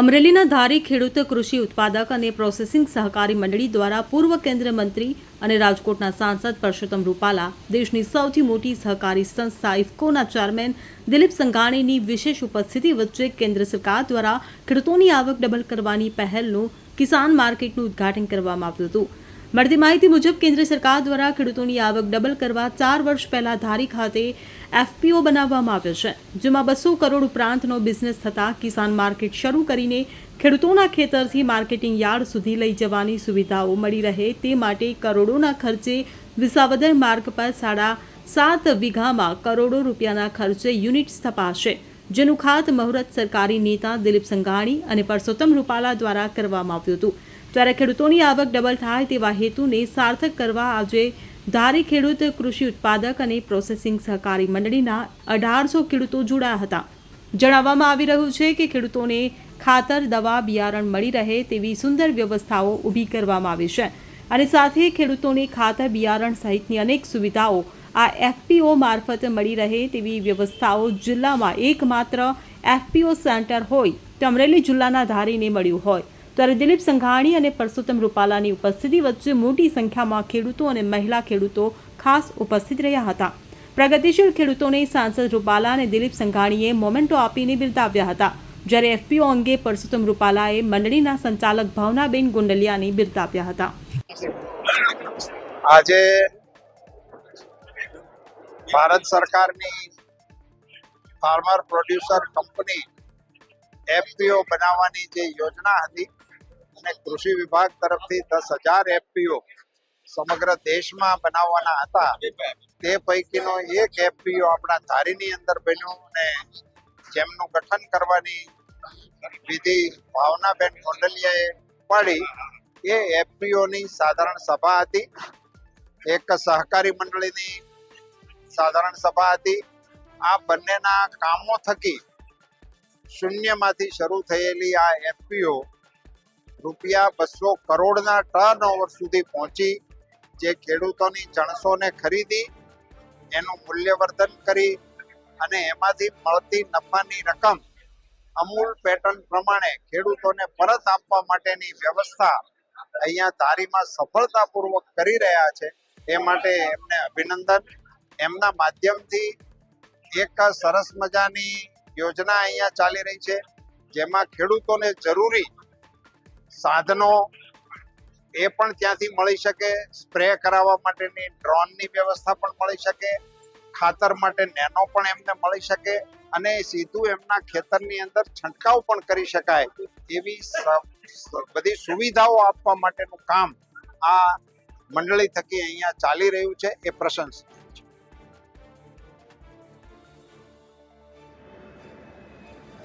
અમરેલીના ધારી ખેડૂત કૃષિ ઉત્પાદક અને પ્રોસેસિંગ સહકારી મંડળી દ્વારા પૂર્વ કેન્દ્રીય મંત્રી અને રાજકોટના સાંસદ પરસોત્તમ રૂપાલા, દેશની સૌથી મોટી સહકારી સંસ્થા ઇફકોના ચેરમેન દિલીપ સંઘાણીની વિશેષ ઉપસ્થિતિ વચ્ચે કેન્દ્ર સરકાર દ્વારા ખેડૂતોની આવક ડબલ કરવાની પહેલનું કિસાન માર્કેટનું ઉદ્ઘાટન કરવામાં આવ્યું હતું. મળતી માહિતી મુજબ, કેન્દ્ર સરકાર દ્વારા ખેડૂતોની આવક ડબલ કરવા ચાર વર્ષ પહેલા ધારી ખાતે એફપીઓ બનાવવામાં આવ્યો છે, જેમાં બસો કરોડ ઉપરાંતનો બિઝનેસ થતાં કિસાન માર્કેટ શરૂ કરીને ખેડૂતોના ખેતરથી માર્કેટિંગ યાર્ડ સુધી લઈ જવાની સુવિધાઓ મળી રહે તે માટે કરોડોના ખર્ચે વિસાવદર માર્ગ પર સાડા સાત વીઘામાં કરોડો રૂપિયાના ખર્ચે યુનિટ સ્થપાશે, જેનું ખાત મુહૂર્ત સરકારી નેતા દિલીપ સંઘાણી અને પરસોત્તમ રૂપાલા દ્વારા કરવામાં આવ્યું હતું. ત્યારે ખેડૂતોની આવક ડબલ થાય તેવા હેતુને સાર્થક કરવા આજે ધારી ખેડૂત કૃષિ ઉત્પાદક અને પ્રોસેસિંગ સહકારી મંડળીના અઢારસો ખેડૂતો જોડાયા હતા. જણાવવામાં આવી રહ્યું છે કે ખેડૂતોને ખાતર, દવા, બિયારણ મળી રહે તેવી સુંદર વ્યવસ્થાઓ ઊભી કરવામાં આવી છે. અને સાથે ખેડૂતોને ખાતર, બિયારણ સહિતની અનેક સુવિધાઓ આ એફપીઓ મારફત મળી રહે તેવી વ્યવસ્થાઓ જિલ્લામાં એકમાત્ર એફપીઓ સેન્ટર હોય, તે અમરેલી જિલ્લાના ધારીને મળ્યું હોય. ત્યારે દિલીપ સંઘાણી અને પરસોત્તમ રૂપાલાની ઉપસ્થિતિ વચ્ચે મોટી સંખ્યામાં ખેડૂતો અને મહિલા ખેડૂતો ખાસ ઉપસ્થિત રહ્યા હતા. પ્રગતિશીલ ખેડૂતોને સાંસદ રૂપાલા અને દિલીપ સંઘાણીએ મોમેન્ટો આપીને બિરદાવ્યા હતા. જ્યારે એફપીઓ અંગે પરસોત્તમ રૂપાલાએ મંડળીના સંચાલક ભાવનાબેન ગુંડલિયાને બિરદાવ્યા હતા. આજે ભારત સરકારની ફાર્મર પ્રોડ્યુસર કંપની એફપીઓ બનાવવાની જે યોજના હતી અને કૃષિ વિભાગ તરફથી દસ હજાર એફપીઓ સમગ્ર દેશમાં બનાવવાના હતા. તે પૈકીનો એક એફપીઓ આપણા ધારીની અંદર બન્યું અને જેમનું ગઠન કરવાની વિધિ ભાવનાબેન ગોંડલિયાએ પાડી એ એફપીઓની સાધારણ સભા હતી. એક સહકારી મંડળીની સાધારણ સભા હતી. આ બંનેના કામો થકી શૂન્યમાંથી શરૂ થયેલી આ એફપીઓ રૂપિયા બસો કરોડના ટર્ન ઓવર સુધી પહોંચી, જે ખેડૂતોની ચણસોને ખરીદી, એનું મૂલ્યવર્ધન કરી અને એમાંથી મળતી નફાની રકમ અમૂલ પેટર્ન પ્રમાણે ખેડૂતોને પરત આપવા માટેની વ્યવસ્થા અહીંયા ધારીમાં સફળતાપૂર્વક કરી રહ્યા છે. એ માટે એમને અભિનંદન. એમના માધ્યમથી એક સરસ મજાની યોજના અહીંયા ચાલી રહી છે, જેમાં ખેડૂતોને જરૂરી સાધનો એ પણ ત્યાંથી મળી શકે, સ્પ્રે કરાવવા માટેની ડ્રોનની વ્યવસ્થા પણ મળી શકે, ખાતર માટે નેનો પણ એમને મળી શકે અને સીધું એમના ખેતરની અંદર છંટકાવ પણ કરી શકાય એવી બધી સુવિધાઓ આપવા માટેનું કામ આ મંડળી થકી અહીંયા ચાલી રહ્યું છે, એ પ્રશંસનીય.